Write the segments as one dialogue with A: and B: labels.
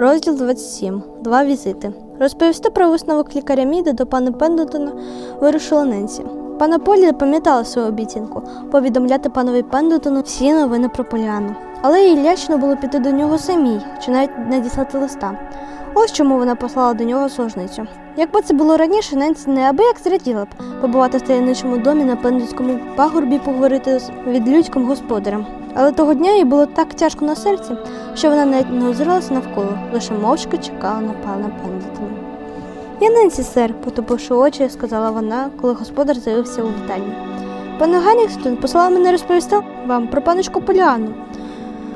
A: Розділ 27. Два візити. Розповісти про висновок лікаря Міди до пана Пендletона вирушила Ненсі. Пана Полі пам'ятала свою обіцянку повідомляти панові Пендлетону всі новини про Поліану. Але їй лячно було піти до нього самій, чи навіть надіслати листа. Ось чому вона послала до нього служницю. Якби це було раніше, Ненсі неабияк зраділа б побувати в таємничому домі на пендлському пагорбі поговорити з відлюдьком господарем. Але того дня їй було так тяжко на серці, що вона навіть не озиралася навколо, лише мовчки чекала на пана Пендлетона. Я Ненсі, сер, потупивши очі, сказала вона, коли господар з'явився у вітальні. Пане Ганнікстон послала мене розповісти вам про паночку Поліану.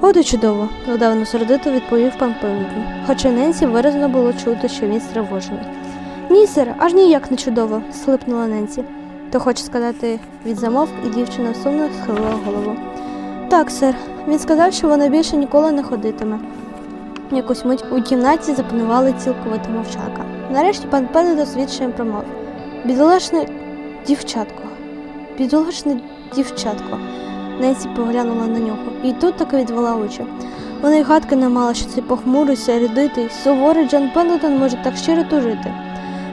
A: От і чудово, недавно сердито відповів пан Пендлетон, хоча Ненсі виразно було чути, що він стривожений. Ні, сер, аж ніяк не чудово, слипнула Ненсі. То хоче сказати від замовк, і дівчина сумно схилила голову. Так, сер, він сказав, що вона більше ніколи не ходитиме. Якусь мить у кімнаті запанували цілковита мовчака. Нарешті пан Пенедо свідченням промов. Бідолашне дівчатко, бідолашне дівчатко. Ненсі поглянула на нього, і тут таки відвела очі. Вона й гадки не мала, що цей похмурий, середитий, суворий Джон Пендлетон може так щиро тужити.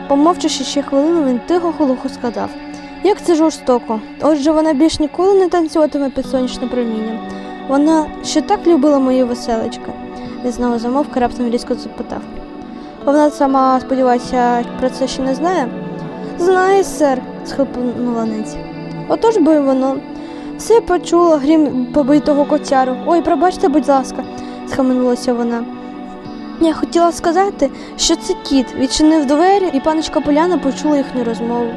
A: Помовчавши ще хвилину, він тихо холухо сказав. Як це жорстоко. Отже, вона більш ніколи не танцюватиме під сонячним промінням. Вона ще так любила мою веселечка. Він знову замовк і раптом різко запитав. Вона сама, сподіваюся, про це ще не знає? Знає, сер, схлипнула Ненсі. Отож би воно. Все почула грім побитого котяру. Ой, пробачте, будь ласка, схаменулася вона. Я хотіла сказати, що це кіт відчинив двері, і паночка Поляна почула їхню розмову.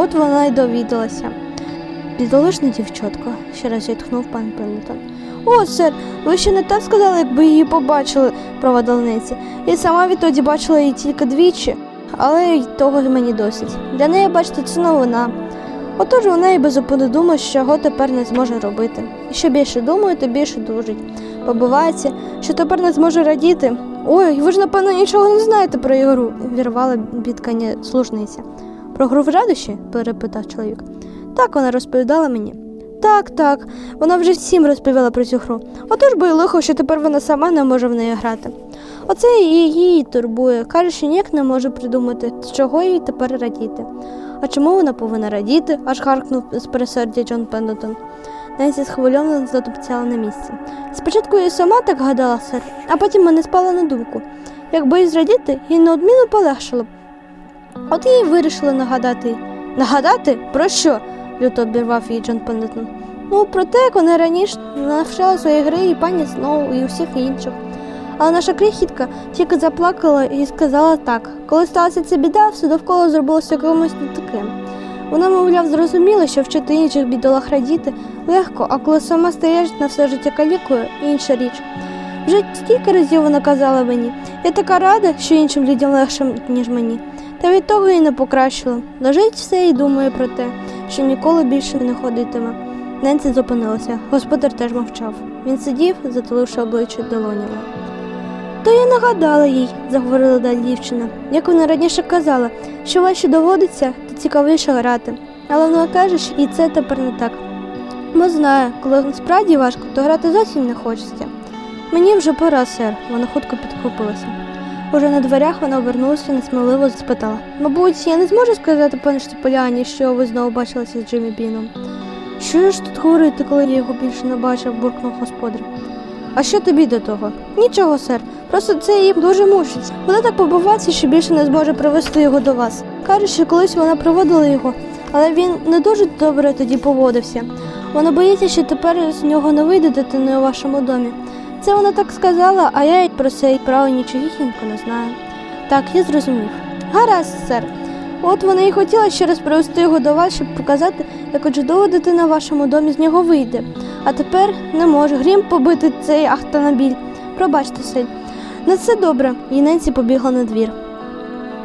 A: От вона й довідалася. Бідолашне дівчатко, ще раз зітхнув пан Пендлетон. О, сер, ви ще не так сказали, якби її побачили, провадила Ненсі. Я сама відтоді бачила її тільки двічі, але й того мені досить. Для неї, бачите, це новина. Отож вона і безупину думає, що його тепер не зможе робити. І що більше думає, то більше дужить. Побивається, що тепер не зможе радіти. Ой, ви ж, напевно, нічого не знаєте про ігру, вірвала бідкання служниця. Про радощі? перепитав чоловік. Так вона розповідала мені. Так, так, вона вже всім розповіла про цю гру. Отож би й лихо, що тепер вона сама не може в неї грати. Оце і її турбує. Каже, що ніяк не може придумати, чого їй тепер радіти. А чому вона повинна радіти? аж гаркнув з пересердя Джон Пендletон. Ненсі схвильовано затупцяла на місці. Спочатку я сама так гадала, сер, а потім мене спала на думку. Якби їй зрадіти, їй неодмінно полегшило б. От я й вирішила нагадати. Нагадати? Про що? люто обірвав її Джон Пендлетон. Ну, про те, як вона раніше навчала свої гри і пані Сноу, і усіх інших. Але наша крихітка тільки заплакала і сказала так. Коли сталася ця біда, все довкола зробилося якимось не таким. Вона, мовляв, зрозуміла, що вчити інших бідолах радіти легко, а коли сама стаєш на все життя калікою, інша річ. Вже стільки разів вона казала мені, я така рада, що іншим людям легше, ніж мені. Та від того і не покращило. Лежить все і думає про те, що ніколи більше не ходитиме. Ненсі зупинилася. Господар теж мовчав. Він сидів, затуливши обличчя долонями. То я нагадала їй, заговорила далі дівчина, як вона раніше казала, що важче доводиться, то цікавіше грати. Але вона каже, що і це тепер не так. Бо знаю, коли справді важко, то грати зовсім не хочеться. Мені вже пора, сер, вона хутко підхопилася. Уже на дверях вона обернулася і несміливо спитала. Мабуть, я не зможу сказати пані Поляні, що ви знову бачилися з Джиммі Біном. Що ж тут говорити, коли я його більше не бачив, буркнув господар. А що тобі до того? Нічого, сер. Просто це її дуже мучить. Вона так побивається, що більше не зможе привезти його до вас. Каже, що колись вона приводила його, але він не дуже добре тоді поводився. Вона боїться, що тепер з нього не вийде дитини у вашому домі. Це вона так сказала, а я про це право нічогісінько не знаю. Так, я зрозумів. Гаразд, сер. От вона і хотіла ще раз привезти його до вас, щоб показати, яка чудова дитина в вашому домі з нього вийде. А тепер не може. Грім побити цей автомобіль. Пробачте, син. На все добре. І Ненсі побігла на двір.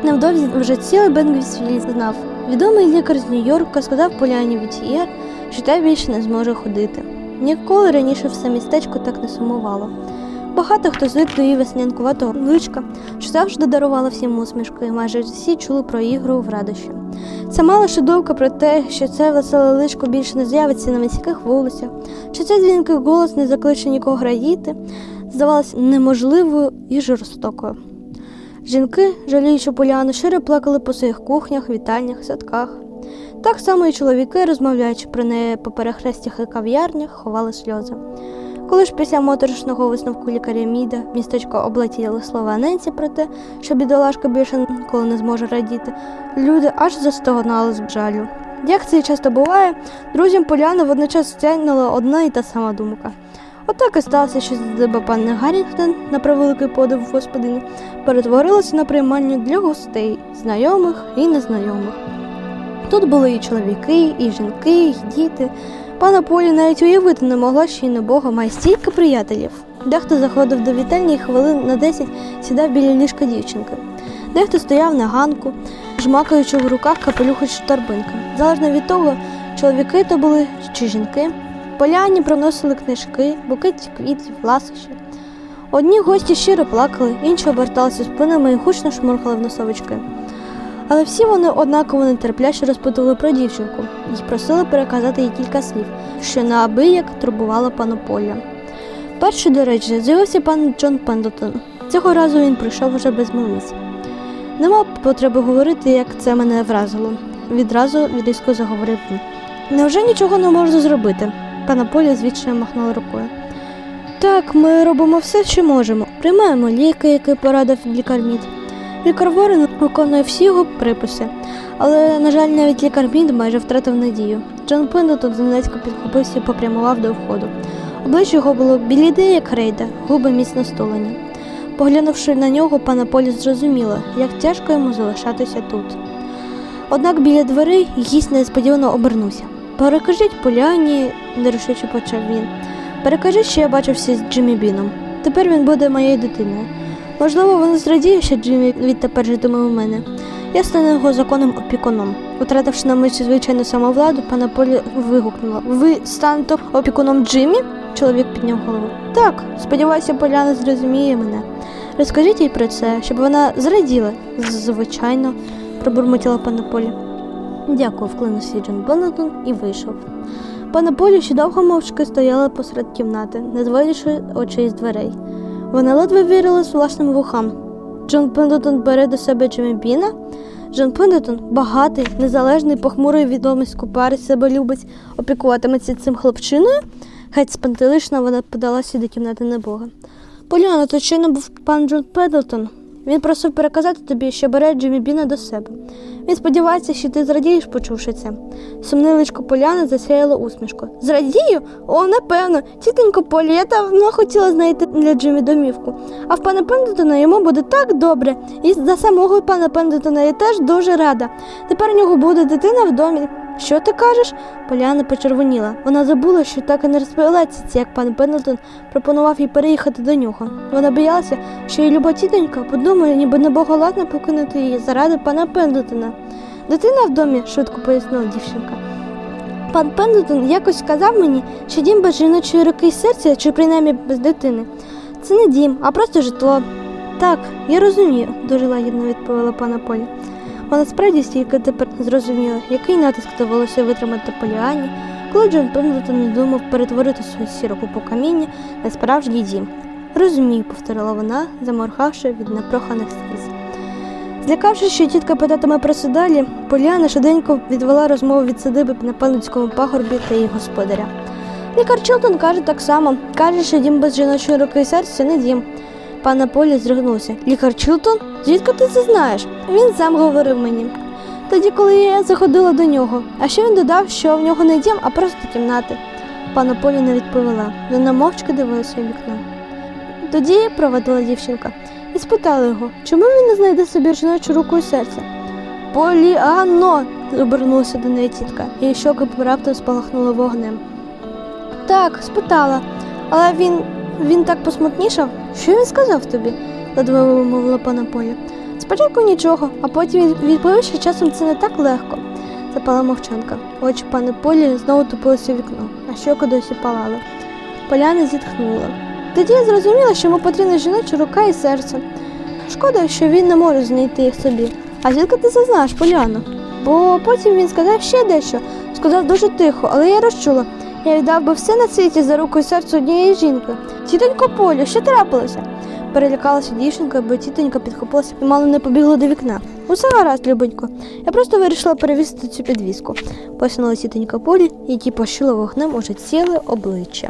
A: Невдовзі вже цілий Бенгвісвілі знав. Відомий лікар з Нью-Йорка сказав Поляні Вітієр, що та більше не зможе ходити. Ніколи раніше все містечко так не сумувало. Багато хто звик до її веснянкуватого личка, що завжди дарувала всім усмішки, і майже всі чули про ігру в радощі. Сама лише думка про те, що це веселе личко більше не з'явиться на міських вулицях, що цей дзвінкий голос не закличе нікого радіти, здавалася неможливою і жорстокою. Жінки, жаліючи Поляну, щиро плакали по своїх кухнях, вітальнях, садках. Так само і чоловіки, розмовляючи про неї по перехрестях і кав'ярнях, ховали сльози. Коли ж після моторошного висновку лікаря Міда містечко облетіли слова Ненсі про те, що бідолашка більше ніколи не зможе радіти, люди аж застогнали з жалю. Як це часто буває, друзям Поляни водночас стягнула одна і та сама думка. Отак і сталося, що здиба панни Гаррінгтон, на превеликий подив господині, перетворилася на приймальню для гостей, знайомих і незнайомих. Тут були і чоловіки, і жінки, і діти. Пана Полі навіть уявити не могла, що й небога має стільки приятелів. Дехто заходив до вітальні і хвилин на 10 сідав біля ліжка дівчинки. Дехто стояв на ганку, жмакаючи в руках капелюхи чи торбинки. Залежно від того, чоловіки то були чи жінки. Поляні приносили книжки, букеті квітів, ласощі. Одні гості щиро плакали, інші оберталися спинами і гучно шморкали в носовички. Але всі вони однаково нетерпляче розпитували про дівчинку і просили переказати їй кілька слів, що неабияк турбувало пану Поля. Перший, до речі, з'явився пан Джон Пендлтон. Цього разу він прийшов уже без молиць. Нема потреби говорити, як це мене вразило. Відразу різко заговорив він. Невже нічого не можна зробити? Пана Поля звідчає махнула рукою. Так, ми робимо все, що можемо. Приймаємо ліки, які порадив лікар Мід. Лікар Ворон виконує всі його приписи, але, на жаль, навіть лікар Мід майже втратив надію. Джон Пендletон зненацька підхопився і попрямував до входу. Обличчя його було біліде, як крейда, губи міцно стулені. Поглянувши на нього, пана Полі зрозуміла, як тяжко йому залишатися тут. Однак біля дверей гість несподівано обернувся. Перекажіть Поляні, нерішуче почав він. Перекажіть, що я бачився з Джиммі Біном. Тепер він буде моєю дитиною. Можливо, вона зрадіє, що Джиммі відтепер житиме у мене. Я стану його законним опікуном. Втративши на мить звичайну самовладу, пана Полі вигукнула: Ви станете опікуном Джиммі? Чоловік підняв голову. Так, сподіваюся, Поляна зрозуміє мене. Розкажіть їй про це, щоб вона зраділа. Звичайно, пробурмотіла пана Полі. Дякую, вклинився Джон Беннетон і вийшов. Пана Полі ще довго мовчки стояла посеред кімнати, не зводячи очей з дверей. Вона ледве вірила з власним вухам. Джон Пендletон бере до себе Джиммі Біна. Джон Пендletон багатий, незалежний, похмурий, відомий скупар, себе любить, опікуватиметься цим хлопчиною. Геть спантелична вона подалася до кімнати небога. Поляна, то чи був пан Джон Пендлтон? Він просив переказати тобі, що бере Джиммі Біна до себе. Він сподівається, що ти зрадієш, почувши це. Сумне личко Поляни засяяло усмішку. Зрадію? О, напевно. Тітенько Полі, я давно хотіла знайти для Джимі домівку. А в пана Пендетона йому буде так добре. І за самого пана Пендетона я теж дуже рада. Тепер у нього буде дитина в домі. Що ти кажеш? Поляна почервоніла. Вона забула, що так і не розповіла як пан Пендлтон пропонував їй переїхати до нього. Вона боялася, що її люба тітонька подумає, ніби небоголатно покинути її заради пана Пендлтона. Дитина в домі, швидко пояснила дівчинка. Пан Пендлтон якось сказав мені, що дім без жіночої руки і серця, чи принаймні без дитини. Це не дім, а просто житло. Так, я розумію, дуже лагідно відповіла пана Поля. Вона справді стільки тепер зрозуміла, який натиск довелося витримати Поліані, коли Джон Пендлтон не думав перетворити свою сіру купу каміння на справжній дім. Розумію, повторила вона, заморгавши від непроханих сліз. Злякавшись, що тітка питатиме про далі, Поліана швиденько відвела розмову від садиби на пануцькому пагорбі та її господаря. Лікар Чилтон каже так само, каже, що дім без жіночої руки і серця не дім. Пана Полі здригнувся. Лікар Чилтон? Звідки ти це знаєш? Він сам говорив мені. Тоді, коли я заходила до нього, а ще він додав, що в нього не дім, а просто кімнати. Пана Полі не відповіла. Вона мовчки дивилася у вікно. Тоді проводила дівчинка і спитала його, чому він не знайде собі жіночу руку і серце. Поліано! обернулася до неї тітка, її щоки раптом спалахнули вогнем. Так, спитала, але він він так посмутнішав. Що він сказав тобі? ледве вимовила пана Поля. Спочатку нічого, а потім він відповів, що часом це не так легко. Запала мовчанка. Очі пани Полі знову тупилися в вікно, а щоки досі палали. Поляна зітхнула. Тоді я зрозуміла, що йому потрібна жіноча рука і серце. Шкода, що він не може знайти їх собі. А звідки ти це знаєш, Поляно? Бо потім він сказав ще дещо, сказав дуже тихо, але я розчула. Я віддав би все на світі за руку і серце однієї жінки. Тітонько Полю, що трапилося? Перелякалася дівчинка, бо тітонька підхопилася і мало не побігла до вікна. Усе гаразд, любонько. Я просто вирішила перевісити цю підвіску. Посунула тітонька Полі, які пошила вогнем уже ціле обличчя.